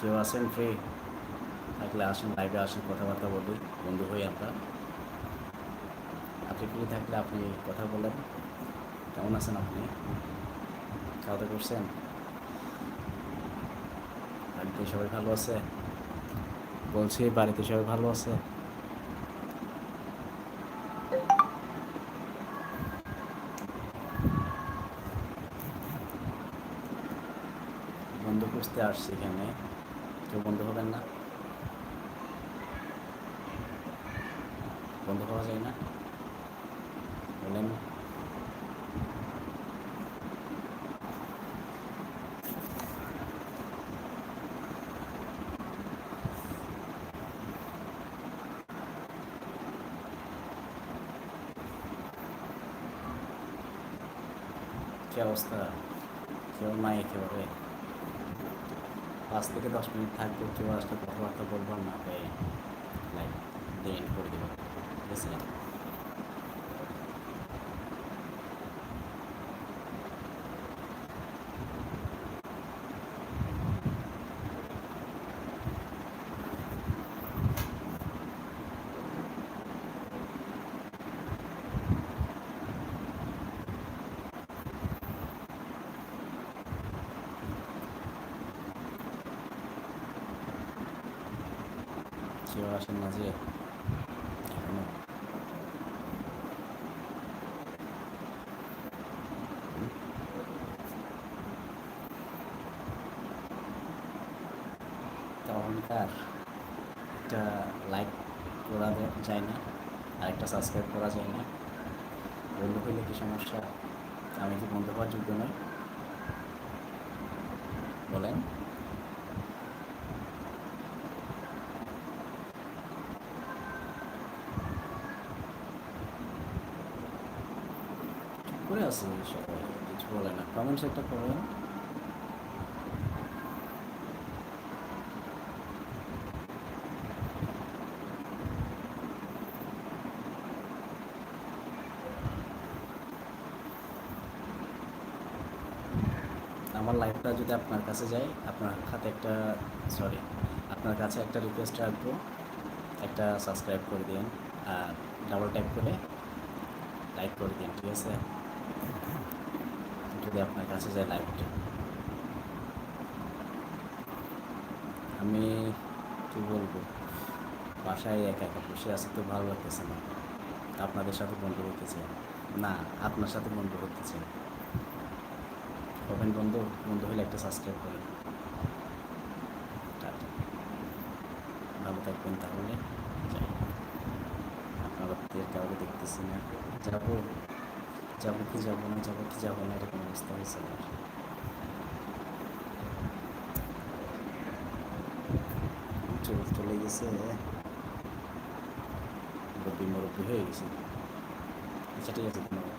কেউ আছেন ফ্রি থাকলে আসুন লাইভে আসুন, কথাবার্তা বলি বন্ধু হই আমরা। আপনি ফ্রি থাকলে আপনি কথা বলেন। কেমন আছেন আপনি? খাওয়া দাওয়া করছেন? বাড়িতে সবাই ভালো আছে? বলছি, বাড়িতে সবাই ভালো আছে? বন্ধু খুঁজতে আসছি এখানে। কেউ বন্ধু হবেন না। বন্ধু পাওয়া যায় না। বলেন। কি অবস্থা? কেউ নাই একেবারে। পাঁচ থেকে দশ মিনিট থাকব কেউ আসলে কথাবার্তা বলব না তাই লাইক end করে দেবো। ঠিক আছে কেউ আসেন না একটা লাইক করা যায় না আর একটা সাবস্ক্রাইব করা যায় না। বন্ধু হইলে কি সমস্যা? আমি কি বন্ধু হওয়ার যোগ্য নই। বলেন। করে আছে সবাই, কিছু বলে না। কমেন্টস একটা করেন আমার লাইফটা যদি আপনার কাছে যায়, আপনার হাতে একটা সরি আপনার কাছে একটা রিকোয়েস্ট রাখব, একটা সাবস্ক্রাইব করে দিন, আর ডাবল ট্যাপ করে লাইক করে দিন, ঠিক আছে? যদি আপনার কাছে যায় লাইভটা আমি কি বলব? বাসায় একা একা বসে আছি তো ভালো লাগতেছে না। আপনাদের সাথে বন্ধু হতে চাই না, আপনার সাথে বন্ধু হতে চাই হবেন বন্ধু বন্ধু হলে একটা সাবস্ক্রাইব করেন। ভালো থাকবেন তাহলে। আপনার কাউকে দেখতেছি না। যাব। যাব কি যাব না যাব কি যাব না এরকম অবস্থা হয়েছে আমার। চুল চলে গেছে। মুরব্বী হয়ে গেছে। আচ্ছা ঠিক আছে, ধন্যবাদ।